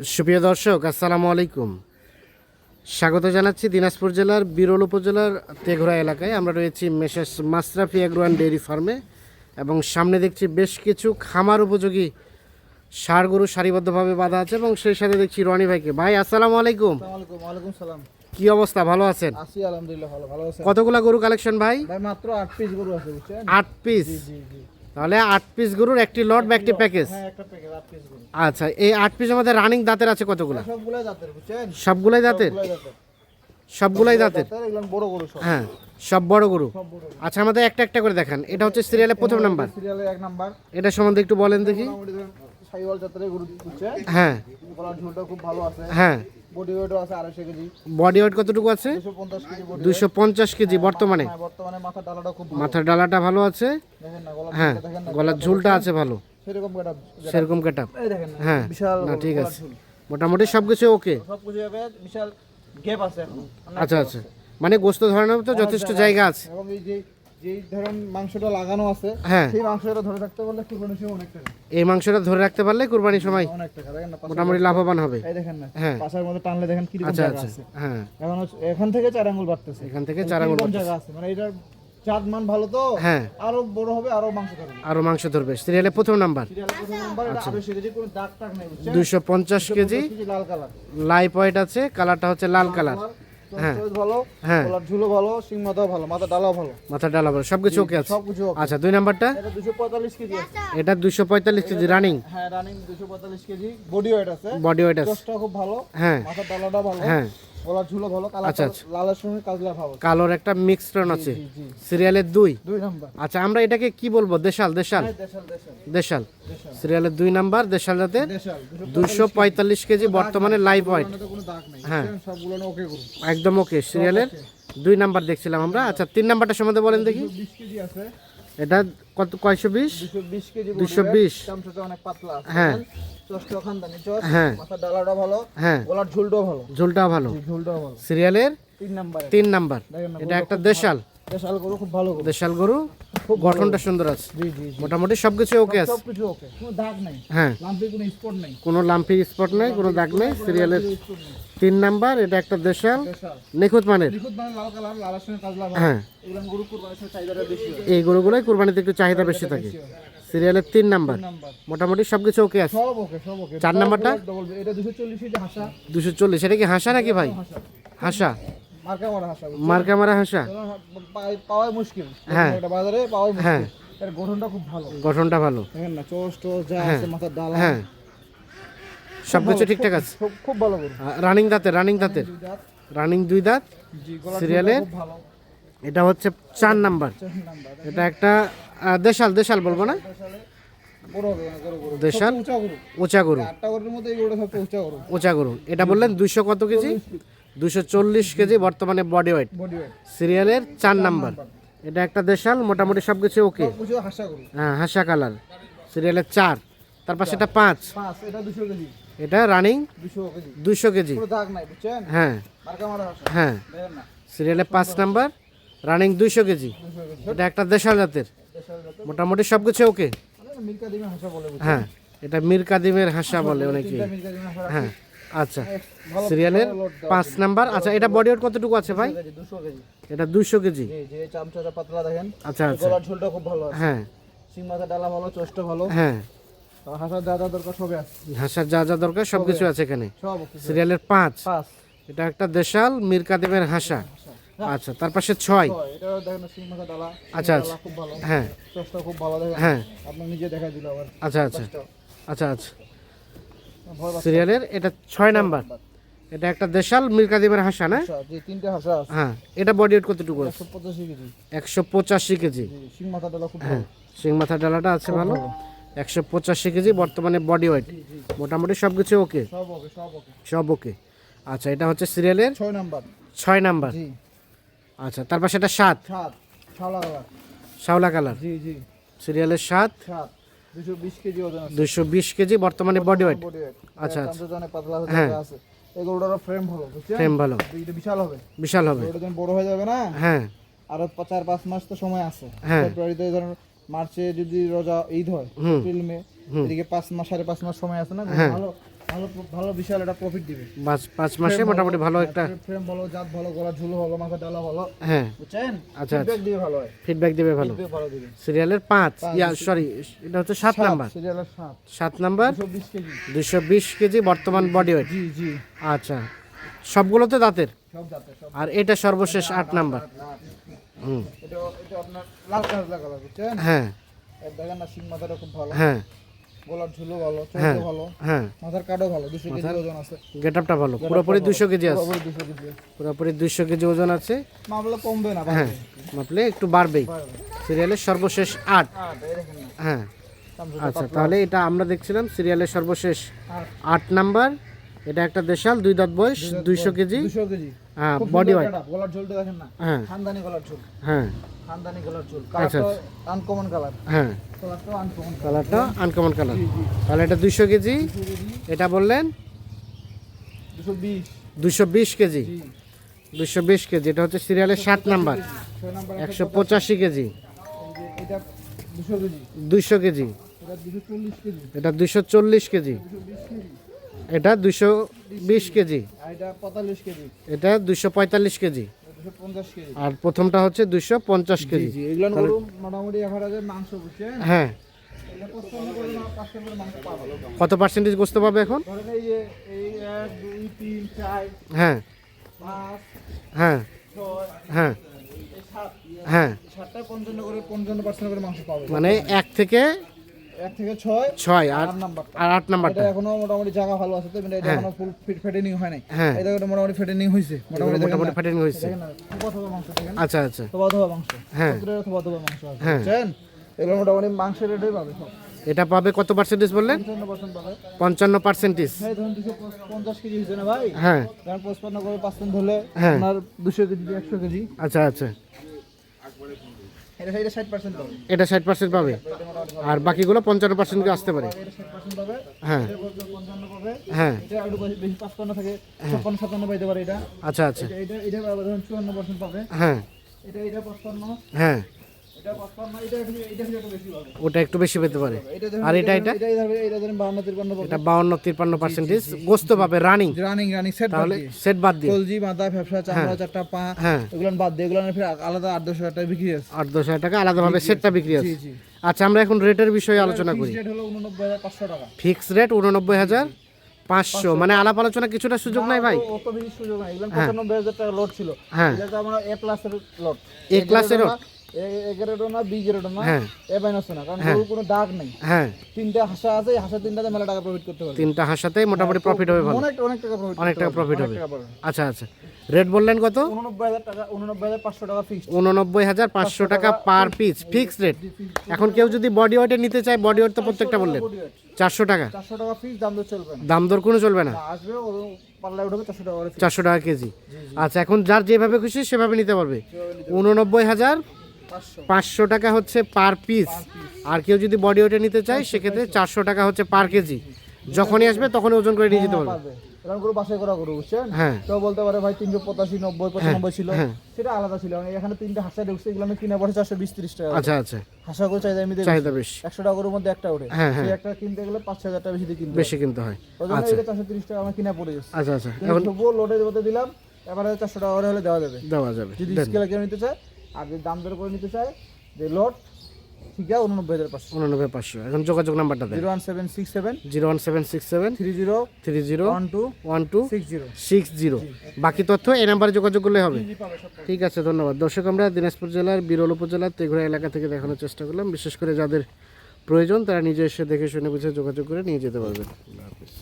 সুপ্রিয় দর্শক আসসালামু আলাইকুম। স্বাগত জানাচ্ছি দিনাজপুর জেলার বিরল উপজেলার তেঘরা এলাকায়। আমরা রয়েছি মেসেস মাসরাফি অ্যাগ্রোয়ান ডেয়ারি ফার্মে এবং সামনে দেখছি বেশ কিছু খামার উপযোগী সার গরু সারিবদ্ধভাবে বাঁধা আছে এবং সেই সাথে দেখছি রনি ভাইকে। ভাই আসসালামু আলাইকুম। সালাম। কি অবস্থা? ভালো আছেন? আছি আলহামদুলিল্লাহ ভালো ভালো আছেন কতগুলা গরু কালেকশন ভাই? ভাই মাত্র আট পিস গরু আছে বুঝছেন? আট পিস জি জি। তাহলে আট পিস গরুর একটি লট বা একটি প্যাকেজ হ্যাঁ আচ্ছা এই আট পিস আমাদের রানিং দাঁতের আছে কতগুলো? সবগুলাই বুঝছেন? সবগুলাই দাঁতের? সবগুলাই দাঁতের। হ্যাঁ সব বড় গরু। আচ্ছা আমাদের একটা একটা করে দেখান। এটা হচ্ছে সিরিয়ালের প্রথম নাম্বার সিরিয়ালের এটা সম্বন্ধে একটু বলেন দেখি। সাইওয়াল জাতের গরু হ্যাঁ। গলার ঝোলটা খুব ভালো আছে। হ্যাঁ। বডি ওয়েটও আছে আড়াইশো কেজি। বডি ওয়েট কতটুকু আছে? দুশো পঞ্চাশ কেজি বডি দুশো পঞ্চাশ কেজি বর্তমানে। হ্যাঁ বর্তমানে মাথা ডালাটা খুব ভালো। মাথার ডালাটা ভালো আছে? দেখেন না গলা হ্যাঁ গলার ঝুলটা আছে ভালো। সেরকম একটা সেরকম কেট এই দেখেন না হ্যাঁ বিশাল না ঠিক আছে। মোটামুটি সব কিছু ওকে? সব কিছু হবে বিশাল গ্যাপ আছে আচ্ছা আচ্ছা। মানে গোস্ত ধরানোর তো যথেষ্ট জায়গা আছে। এবং এই যে যেই ধরেন মাংসটা লাগানো আছে হ্যাঁ। সেই মাংসটা ধরে রাখতে পারলে কুরবানির সময় অনেক টাকা। এই মাংসটা ধরে রাখতে পারলে কুরবানির সময় অনেক টাকা। দেখেন না মোটামুটি লাভবান হবে। এই দেখেন না হ্যাঁ। পাশার মধ্যে টানলে দেখেন কীরকম আচ্ছা জায়গা আচ্ছা। আছে। হ্যাঁ। এখন এখান থেকে চার আঙ্গুল বাড়তেছে। এখান থেকে চার আঙুল জায়গা আছে। মানে এটার মান ভালো তো হ্যাঁ। আরও বড় হবে আরও মাংস ধরবে। আরও মাংস ধরবে। সিরিয়ালের প্রথম নাম্বার। বুঝছেন? দুশো পঞ্চাশ কেজি। লাল কালার। লাইভ হোয়াইট আছে কালারটা হচ্ছে লাল কালার। ভালো হ্যাঁ। গলার ঝুলো ভালো সিং মাথাও ভালো মাথা ডালাও ভালো। মাথা ডালা ভালো সবকিছু ওকে আছে? সব আচ্ছা দুই নাম্বারটা? এটা দুশো পঁয়তাল্লিশ কেজি আছে। এটা দুশো পঁয়তাল্লিশ কেজি রানিং হ্যাঁ রানিং দুশো পঁয়তাল্লিশ কেজি। বডি ওয়েট আছে। বডি ওয়েট আছে। চোষটা খুব ভালো। হ্যাঁ। মাথা ডালাটা ভালো। হ্যাঁ। গলার ঝুলো ভালো কালার আচ্ছা, আচ্ছা। লালের সঙ্গে কাজলা ভালো কালোর একটা মিক্সড আছে। সিরিয়ালের দুই? দুই নাম্বার। আচ্ছা আমরা এটাকে কি বলব? দেশাল দেশাল? হ্যাঁ, দেশাল সিরিয়ালের দুই নাম্বার দেশাল দেশাল দুশো পঁয়তাল্লিশ কেজি। বর্তমানে লাইভ নেই। হ্যাঁ। একদম ওকে সিরিয়ালের দুই নাম্বার দেখছিলাম আমরা। আচ্ছা তিন নাম্বারটা সম্বন্ধে বলেন দেখি। বিশ কেজি আছে। এটা কত কয়শো বিশ? দুশো বিশ কেজি 220 চামচাটা অনেক পাতলা। হ্যাঁ। হ্যাঁ। ভালো হ্যাঁ। গলার ঝুলটাও ভালো। ঝোলটাও ভালো। ঝুলটাও ভালো। সিরিয়ালের তিন নাম্বারে তিন নাম্বার। এটা একটা দেশাল। দেশাল গরু খুব ভালো দেশাল গরু। খুব গঠনটা সুন্দর আছে। মোটামুটি সবকিছু ওকে আছে। সব কিছু ওকে কোনো দাগ নাই। হ্যাঁ। লাম্পি কোনো স্পট নেই। কোনো লাম্পি স্পট নেই কোনো দাগ নেই। সিরিয়ালের তিন নাম্বার এটা একটা দেশাল। নিখুঁত মানের। মানে হ্যাঁ। এই গরুগুলোই কুরবানিতে একটু চাহিদা বেশি থাকে। সিরিয়ালের তিন নাম্বার। মোটামুটি সবকিছু ওকে আছে। সব সব ওকে চার নাম্বারটা? দুশো চল্লিশ এটা কি হাসা নাকি ভাই? হাসা। মার্কা মারা হাসা পাওয়াই মুশকিল। হ্যাঁ। বাজারে পাওয়াই হ্যাঁ। গঠনটা খুব ভালো। গঠনটা ভালো। না চোষ টোস যা আছে মাথার ডালা হ্যাঁ। সবকিছু ঠিকঠাক আছে? খুব ভালো রানিং দাঁতের রানিং দাঁতের। রানিং দুই দাঁত সিরিয়ালের? এটা হচ্ছে চার নাম্বার। এটা একটা দেশাল দেশাল বলব না? দেশালে না গরু। উঁচা গরু। এটা বললেন দুশো কত কেজি? দুশো চল্লিশ কেজি বর্তমানে বডি ওয়েট সিরিয়ালের চার নাম্বার। এটা একটা দেশাল মোটামুটি সব কিছু ওকে হাসা হ্যাঁ হাসা কালার সিরিয়ালের চার তারপর সেটা পাঁচ। পাঁচ এটা দুশো কেজি। এটা রানিং দুশো কেজি। হ্যাঁ। হ্যাঁ। সিরিয়ালের পাঁচ নাম্বার রানিং দুইশো কেজি। দুশো কেজি। এটা একটা দেশাল জাতের। মোটামুটি সব কিছু ওকে হ্যাঁ। এটা মীর কাদিমের হাসা বলে অনেকে হ্যাঁ। আচ্ছা। সিরিয়ালের পাঁচ নাম্বার। আচ্ছা এটা বডি ওয়েট কতটুকু আছে ভাই? কেজি দুশো কেজি। এটা আচ্ছা আচ্ছা। খুব ভালো হ্যাঁ। ভালো চোষটা ভালো। হ্যাঁ। হাসার যা যা দরকার সবই আছে। হাসার যা যা দরকার সব কিছু আছে। এখানে। সিরিয়ালের পাঁচ। এটা একটা দেশাল মীর কাদিমের হাসা। আচ্ছা তার পাশে ছয়। আচ্ছা, ভালো। হ্যাঁ। খুব ভালো হ্যাঁ। নিজে দেখা দিল আবার। আচ্ছা আচ্ছা। আচ্ছা আচ্ছা। সিরিয়ালের এটা ছয় নাম্বার। এটা একটা দেশাল মীর কাদিমের হাসা না? তিনটে হাসা হ্যাঁ। এটা বডি ওয়েট কতটুকু একশো পঁচাশি কেজি। একশো পঁচাশি কেজি। সিং মাথা ডালা হ্যাঁ। সিং মাথা ডালাটা আছে ভালো। একশো পঁচাশি কেজি বর্তমানে বডি ওয়েট মোটামুটি সব কিছু ওকে সব ওকে সব ওকে সব ওকে আচ্ছা এটা হচ্ছে সিরিয়ালের ছয় নাম্বার। ছয় নাম্বার। জি। আচ্ছা তারপর সেটা সাত শাওলা কালার। জি জি। সিরিয়ালের সাত দুশো বিশ কেজি ওজন আছে। দুশো বিশ কেজি বর্তমানে বডি ওয়েট আচ্ছা, আছে, হ্যাঁ। আছে। এই ফ্রেম ভালো ফ্রেম ভালো। এটা বিশাল হবে। বিশাল হবে। বড় হয়ে যাবে না হ্যাঁ। আরও চার পাঁচ মাস তো সময় আছে। হ্যাঁ। ফেব্রুয়ারিতে ধরুন মার্চে যদি রোজা ঈদ হয়। এপ্রিল মে এদিকে পাঁচ মাস সাড়ে পাঁচ মাস সময় আছে না হ্যাঁ। ভালো ভালো ভালো বিশাল একটা প্রফিট দিবে। পাঁচ পাঁচ মাসে মোটামুটি ভালো একটা ফ্রেম ভালো জাত ভালো গলা ঝুলো ভালো মাথা ডালা ভালো। হ্যাঁ। বুঝছেন? আচ্ছা, ফিডব্যাক দিবে ভালো হয়। ফিডব্যাক দেবে ভালো। ভালো দিবে। সিরিয়ালের পাঁচ। ইয়া সরি এটা হচ্ছে সাত নাম্বার। সিরিয়ালের সাত। সাত নাম্বার? দুশো বিশ কেজি। বর্তমান বডি ওয়েট জি জি। আচ্ছা। সবগুলোতে দাঁতের? আর এটা সর্বশেষ আট নাম্বার। এটা এটা আপনার লাল কালার লাগালো বুঝছেন? হ্যাঁ। এর দেখেন না সিং মাথাটা খুব ভালো। হ্যাঁ। গলার ঝুলো ভালো হ্যাঁ চোখও ভালো। হ্যাঁ। মাথার কাটও ভালো দুশো কেজি ওজন আছে। গেট আপটা ভালো পুরোপুরি দুশো কেজি আছে। পুরোপুরি কেজি পুরোপুরি দুশো কেজি ওজন আছে। মামলা কমবে না হ্যাঁ মাপলে একটু বাড়বেই সিরিয়ালের সর্বশেষ আট। হ্যাঁ। আচ্ছা তাহলে এটা আমরা দেখছিলাম সিরিয়ালের সর্বশেষ আট নাম্বার। এটা একটা দেশাল দুই দাঁত বয়স দুইশো কেজি। দুশো কেজি। হ্যাঁ বডি setup, গলার ঝোলটা দেখেন না? হ্যাঁ। খানদানি গলার ঝোল। হ্যাঁ। খানদানি গলার ঝোল। আচ্ছা, আনকমন কালার হ্যাঁ। কালারটা আনকমন কালার তাহলে এটা দুইশো কেজি। এটা বললেন? দুশো বিশ। কেজি। জি। দুইশো বিশ কেজি। এটা হচ্ছে সিরিয়ালের ষাট নাম্বার। একশো পঁচাশি কেজি। দুশো কেজি। এটা দুশো চল্লিশ কেজি। এটা দুশো বিশ কেজি। এটা এটা পঁয়তাল্লিশ কেজি। দুশো আর প্রথমটা হচ্ছে দুইশো পঞ্চাশ কেজি। মোটামুটি মাংস হ্যাঁ। কত পার্সেন্টেজ গোস্ত পাবে এখন? হ্যাঁ। হ্যাঁ। হ্যাঁ। হ্যাঁ। মানে এক থেকে এক থেকে ছয় ছয় আর আর আট নাম্বারটা। এটা এখনও মোটামুটি জায়গা ভালো আছে তো এটা এখনও ফুল ফিট ফেটেনিং হয় নাই। হ্যাঁ। এটা একটা মোটামুটি ফেটেনিং হয়েছে মোটামুটি মোটামুটি না। হয়েছে আচ্ছা আচ্ছা। মাংস। হ্যাঁ। প্রত্যেকটা থোপা থোপা মাংস আছে হ্যাঁ। বুঝছেন? এগুলো মোটামুটি মাংসের রেটে পাবে সব। এটা পাবে কত পার্সেন্টেজ বললেন? পঞ্চান্ন পঞ্চান্ন পার্সেন্টেজ ধরুন দুশো পঞ্চাশ কেজি হয়েছে না ভাই? হ্যাঁ। পঁচপান্ন করে পার্সেন্ট হলে হ্যাঁ। আপনার দুশো কেজি একশো কেজি। আচ্ছা আচ্ছা। এটা ষাট পার্সেন্ট পাবে। আর বাকিগুলো পঞ্চান্ন পার্সেন্ট আসতে পারে। হ্যাঁ। হ্যাঁ। এটা আচ্ছা আচ্ছা। হ্যাঁ। হ্যাঁ। পাবে। ওটা একটু বেশি পেতে পারে। আর এটা এটা? এটা বাউন্ন তিপ্পান্ন পার্সেন্টেজ গোস্ত পাবে রানিং রানিং রানিং সেট তাহলে সেট বাদ দিয়ে। কলজি মাথা ফ্যাপসা চামড়া চারটা পা হ্যাঁ। এগুলো বাদ দিয়ে। এগুলো ফির আলাদা আট দশ হাজার টাকা বিক্রি আছে। আট দশ হাজার টাকা আলাদাভাবে সেটটা বিক্রি আছে। আচ্ছা আমরা এখন রেটের বিষয়ে আলোচনা করি। ফিক্স রেট উননব্বই হাজার পাঁচশো মানে আলাপ আলোচনা কিছুটা সুযোগ নাই ভাই? অত বেশি সুযোগ নাই। এগুলো পঁচানব্বই হাজার টাকা লট ছিল। হ্যাঁ। এটা তো আমরা এ প্লাসের লট A class এর না বি না হ্যাঁ। এ মাইনাসও না কারণ গরুর কোনো দাগ নেই। হ্যাঁ। তিনটা হাসা আছে এই হাসা তিনটাতে মেলা টাকা প্রফিট করতে পারবে। তিনটা হাসাতেই মোটামুটি প্রফিট হবে ভালো। অনেক অনেক টাকা প্রফিট অনেক টাকা প্রফিট হবে। আচ্ছা আচ্ছা। রেট বললেন কত? উননব্বই হাজার টাকা উননব্বই হাজার পাঁচশো টাকা উননব্বই হাজার পাঁচশো টাকা পার পিস ফিক্স রেট এখন কেউ যদি বডি ওয়েটে নিতে চায় বডি ওয়েট তো প্রত্যেকটা বললেন। চারশো টাকা। চারশো টাকা ফিক্স দাম চলবে দাম দর কোনো চলবে না। আসবে। চারশো টাকা কেজি। আচ্ছা এখন যার যেভাবে খুশি সেভাবে নিতে পারবে। উননব্বই হাজার পাঁচশো। টাকা হচ্ছে পার পিস আর কেউ যদি বডি ওয়েটে নিতে চায় সেক্ষেত্রে চারশো টাকা হচ্ছে পার কেজি যখনই আসবে তখনই ওজন করে নিয়ে যেতে পারবে। পারবে এরকম করে বাসায় করা গরু বুঝছেন? হ্যাঁ। কেউ বলতে পারে ভাই তিনশো পঁচাশি নব্বই পঁচানব্বই ছিল। হ্যাঁ। সেটা আলাদা ছিল। মানে এখানে তিনটা হাসা ঢুকছে এগুলো আমি কিনে পড়ে চারশো বিশ তিরিশ টাকা আচ্ছা আচ্ছা। হাসা করে চাহিদা আমি চাহিদা বেশি। একশো টাকা গরুর মধ্যে একটা ওঠে হ্যাঁ, হ্যাঁ। সেই একটা কিনতে গেলে পাঁচ হাজার টাকা বেশি কিনতে বেশি কিনতে হয়। আচ্ছা। চারশো তিরিশ টাকা আমার কিনে পড়ে যাচ্ছে আচ্ছা আচ্ছা। এখন লোডের মধ্যে দিলাম। এবারে চারশো টাকা করে হলে দেওয়া যাবে। দেওয়া যাবে। যদি স্কেলে কেউ নিতে চায় আর যদি দাম দর করে নিতে চায় যে লোড ঠিক আছে উননব্বই হাজার পাঁচশো। উননব্বই পাঁচশো। এখন যোগাযোগ নাম্বারটা zero one seven six seven. Zero one seven six seven. Three zero. Three zero. One two. One two. Six zero. Six zero. বাকি তথ্য এই নাম্বারে যোগাযোগ করলে হবে। ঠিক আছে ধন্যবাদ। দর্শক আমরা দিনাজপুর জেলার বিরল উপজেলার তেঘুরা এলাকা থেকে দেখানোর চেষ্টা করলাম। বিশেষ করে যাদের প্রয়োজন তারা নিজে এসে দেখে শুনে বুঝে যোগাযোগ করে নিয়ে যেতে পারবেন। আল্লাহ হাফিজ।